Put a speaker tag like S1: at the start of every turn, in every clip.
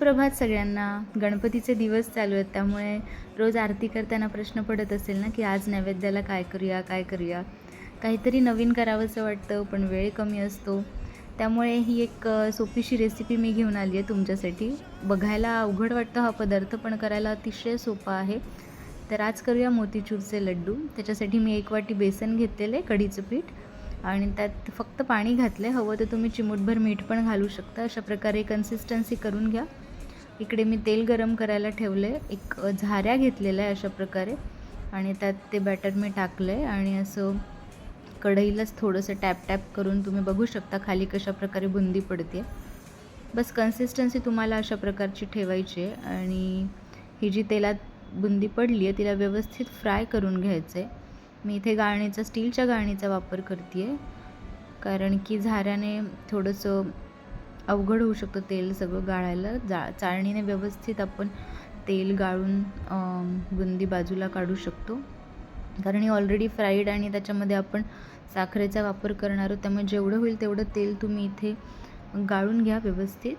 S1: सुप्रभात सगळ्यांना. गणपतीचे दिवस चालू आहेत त्यामुळे रोज आरती करताना प्रश्न पडत असेल ना की आज नैवेद्याला काय करूया काय करूया? काहीतरी नवीन करावंसं वाटतं पण वेळ कमी असतो. त्यामुळे ही एक सोपीशी रेसिपी मी घेऊन आली आहे तुमच्यासाठी. बघायला अवघड वाटतं हा पदार्थ पण करायला अतिशय सोपा आहे. तर आज करूया मोतीचूरचे लड्डू. त्याच्यासाठी मी एक वाटी बेसन घेतलेलं आहे कढीचं पीठ. आणि त्यात फक्त पाणी घातलं आहे हवं तर तुम्ही चिमूटभर मीठ पण घालू शकता. अशा प्रकारे कन्सिस्टन्सी करून घ्या. इकडे मी तेल गरम करायला ठेवलं. आहे एक झाऱ्या घेतलेल्या आहे अशा प्रकारे. आणि त्यात ते बॅटर मी टाकलं आहे आणि असं कढईलाच थोडंसं टॅप टॅप करून तुम्ही बघू शकता खाली कशा प्रकारे बुंदी पडते बस कन्सिस्टन्सी तुम्हाला अशा प्रकारची ठेवायची आहे. आणि ही जी तेलात बुंदी पडली आहे तिला व्यवस्थित फ्राय करून घ्यायचं आहे मी इथे गाळणीचा स्टीलच्या गाळणीचा वापर करते आहे कारण की झाऱ्याने थोडंसं अवघड होऊ शकतं तेल सगळं गाळायला. जा चाळणीने व्यवस्थित आपण तेल गाळून बुंदी बाजूला काढू शकतो. कारण ही ऑलरेडी फ्राईड आणि त्याच्यामध्ये आपण साखरेचा वापर करणार आहोत त्यामुळे जेवढं होईल तेवढं तेल तुम्ही इथे गाळून घ्या व्यवस्थित.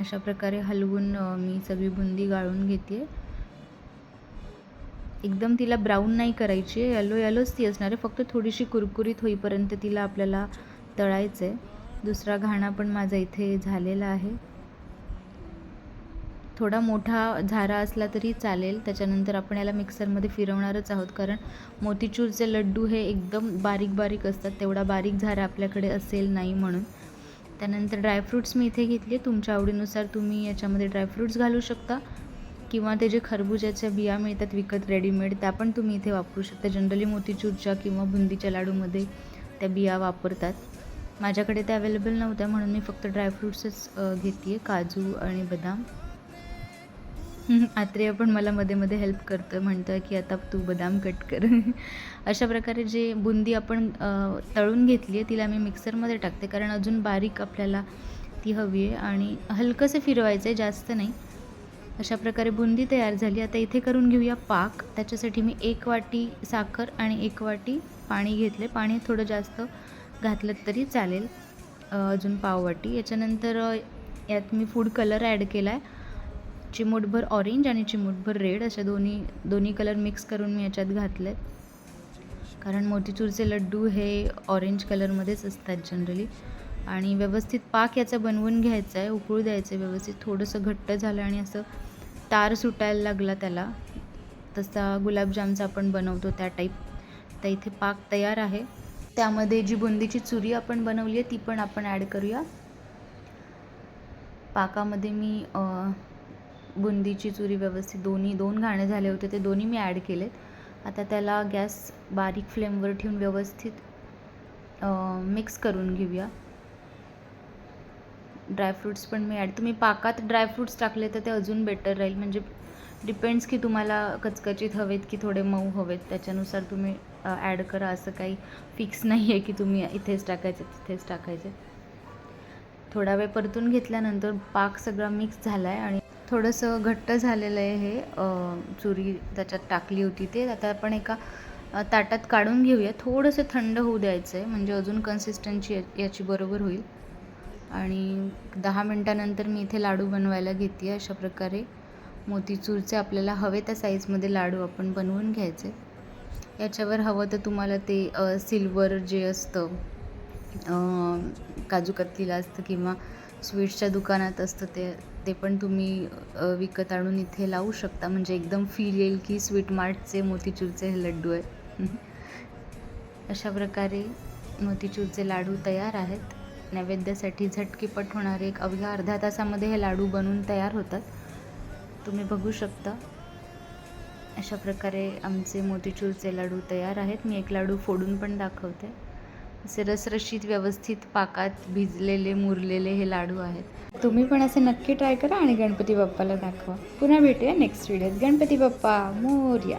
S1: अशा प्रकारे हलवून मी सगळी बुंदी गाळून घेते. एकदम तिला ब्राऊन नाही करायची आहे. येलो येलोच ती असणार आहे. फक्त थोडीशी कुरकुरीत होईपर्यंत तिला आपल्याला तळायचं आहे दुसरा घाणा पण माझा इथे झालेला आहे. थोडा मोठा झारा असला तरी चालेल. त्याच्यानंतर आपण याला मिक्सरमध्ये फिरवणारच आहोत. कारण मोतीचूरचे लड्डू हे एकदम बारीक बारीक असतात. तेवढा बारीक झारा आपल्याकडे असेल नाही म्हणून. त्यानंतर ड्रायफ्रूट्स मी इथे घेतले. तुमच्या आवडीनुसार तुम्ही याच्यामध्ये ड्रायफ्रूट्स घालू शकता. किंवा ते जे खरबुजाच्या बिया मिळतात विकत रेडीमेड त्या पण तुम्ही इथे वापरू शकता. जनरली मोतीचूरच्या किंवा बुंदीच्या लाडूमध्ये त्या बिया वापरतात. माझ्याकडे त्या अवेलेबल नव्हत्या म्हणून मी फक्त ड्रायफ्रूट्सच घेते आहे काजू आणि बदाम. आत्रेय पण मला मध्ये मध्ये हेल्प करतं म्हणतं की आता तू बदाम कट कर. अशा प्रकारे जे बुंदी आपण तळून घेतली आहे तिला मी मिक्सरमध्ये टाकते. कारण अजून बारीक आपल्याला ती हवी आहे. आणि हलकंसं फिरवायचं आहे जास्त नाही. अशा प्रकारे बुंदी तयार झाली. आता इथे करून घेऊया पाक. त्याच्यासाठी मी एक वाटी साखर आणि एक वाटी पाणी घेतले पाणी थोडं जास्त घातलं तरी चालेल अजून पाववाटी. याच्यानंतर यात मी फूड कलर ॲड केला आहे चिमूटभर ऑरेंज आणि चिमूटभर रेड अशा दोन्ही दोन्ही कलर मिक्स करून मी याच्यात घातले कारण मोतीचूरचे लड्डू हे ऑरेंज कलरमध्येच असतात जनरली आणि व्यवस्थित पाक याचा बनवून घ्यायचा आहे उकळू द्यायचं आहे व्यवस्थित. थोडंसं घट्ट झालं आणि असं तार सुटायला लागला त्याला. तसा गुलाबजामचा आपण बनवतो त्या टाईप तर इथे पाक तयार आहे. त्यामध्ये जी बुंदीची चुरी आपण बनवली आहे ती पण आपण ॲड करूया. पाकामध्ये मी बुंदीची चुरी व्यवस्थित दोन्ही दोन घाणे झाले होते ते दोन्ही मी ॲड केलेत. आता त्याला गॅस बारीक फ्लेमवर ठेवून व्यवस्थित मिक्स करून घेऊया. ड्रायफ्रूट्स पण मी ॲड तुम्ही पाकात ड्रायफ्रूट्स टाकले तर ते अजून बेटर राहील. म्हणजे डिपेंड्स की तुम्हाला कचकचीत हवेत की थोडे मऊ हवेत. त्याच्यानुसार तुम्ही ॲड करा. असं काही फिक्स नाही आहे की तुम्ही इथेच टाकायचे तिथेच टाकायचे. थोडा वेळ परतून घेतल्यानंतर पाक सगळा मिक्स झाला आहे आणि थोडंसं घट्ट झालेलं आहे हे चुरी त्याच्यात टाकली होती ते. आता आपण एका ताटात काढून घेऊया. थोडंसं थंड होऊ द्यायचं आहे म्हणजे अजून कन्सिस्टन्सी याची बरोबर होईल. आणि दहा मिनटानंतर मी इथे लाडू बनवायला घेते अशा प्रकारे. मोतीचूरचे आपल्याला हवे त्या साईजमध्ये लाडू आपण बनवून घ्यायचे. याच्यावर हवं तर तुम्हाला ते सिल्वर जे असतं काजू कतलीला असतं किंवा स्वीट्सच्या दुकानात असतं ते ते पण तुम्ही विकत आणून इथे लावू शकता. म्हणजे एकदम फील येईल की स्वीट मार्टचे मोतीचूरचे हे लड्डू आहे अशा प्रकारे मोतीचूरचे लाडू तयार आहेत. नैवेद्यासाठी झटकीपट होणारे एक अवघ्या अर्ध्या तासामध्ये हे लाडू बनवून तयार होतात. तुम्ही बघू शकता. अशा प्रकारे आमचे मोतीचूरचे लाडू तयार आहेत. मी एक लाडू फोडून पण दाखवते. असे रसरशीत व्यवस्थित पाकात भिजलेले मुरलेले हे लाडू आहेत. तुम्ही पण असे नक्की ट्राय करा आणि गणपती बाप्पाला दाखवा. पुन्हा भेटूया नेक्स्ट व्हिडिओत. गणपती बाप्पा मोर्या.